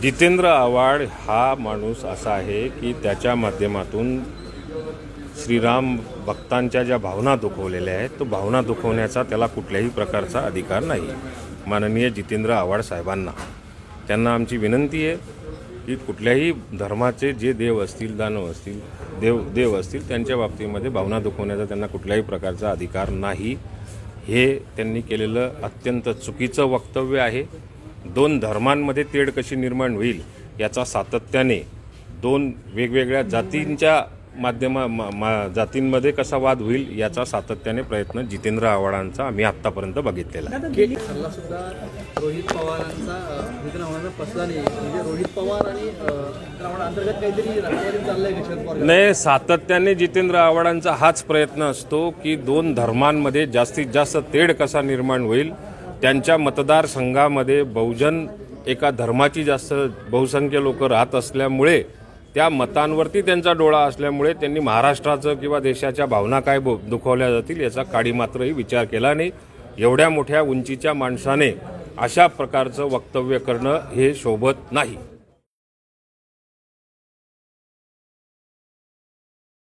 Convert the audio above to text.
जितेंद्र आव्हाड हा माणूस असा आहे की त्याच्या माध्यमातून श्रीराम भक्तांच्या ज्या भावना दुखवलेल्या आहेत तो भावना दुखवण्याचा त्याला कुठल्याही प्रकारचा अधिकार नाही. माननीय जितेंद्र आव्हाड साहेबांना. त्यांना आमची विनंती आहे की कुठल्याही धर्माचे जे देव असतील दानव असतील देव देव असतील त्यांच्या बाबतीमध्ये भावना दुखवण्याचा त्यांना कुठल्याही प्रकारचा अधिकार नाही. हे त्यांनी केलेलं अत्यंत चुकीचं वक्तव्य आहे. दोन धर्मांमध्ये तेढ कशी निर्माण होईल याचा सातत्याने दोन वेगवेगळ्या जातींच्या माध्यमा मा- मा- जातींमध्ये कसा वाद होईल याचा सातत्याने प्रयत्न जितेंद्र आव्हाडांचा आम्ही आत्तापर्यंत बघितलेला आहे. सल्ला सुद्धा रोहित पवारांचा रोहित म्हणजे रोहित पवार आणि अ, रावण अंतर्गत काहीतरी राष्ट्रवादी चाललंय का शरद पवार? नाही सातत्याने जितेंद्र आव्हाडांचा हाच प्रयत्न असतो की दोन धर्मांमध्ये जास्तीत जास्त तेढ कसा निर्माण होईल त्यांच्या मतदारसंघामध्ये बहुजन एका धर्माची जास्त बहुसंख्य लोक राहत असल्यामुळे त्या मतांवरती त्यांचा डोळा असल्यामुळे त्यांनी महाराष्ट्राचं किंवा देशाच्या भावना काय दुखवल्या जातील याचा काडी मात्रही विचार केला नाही. एवढ्या मोठ्या उंचीच्या माणसाने अशा प्रकारचं वक्तव्य करणं हे शोभत नाही.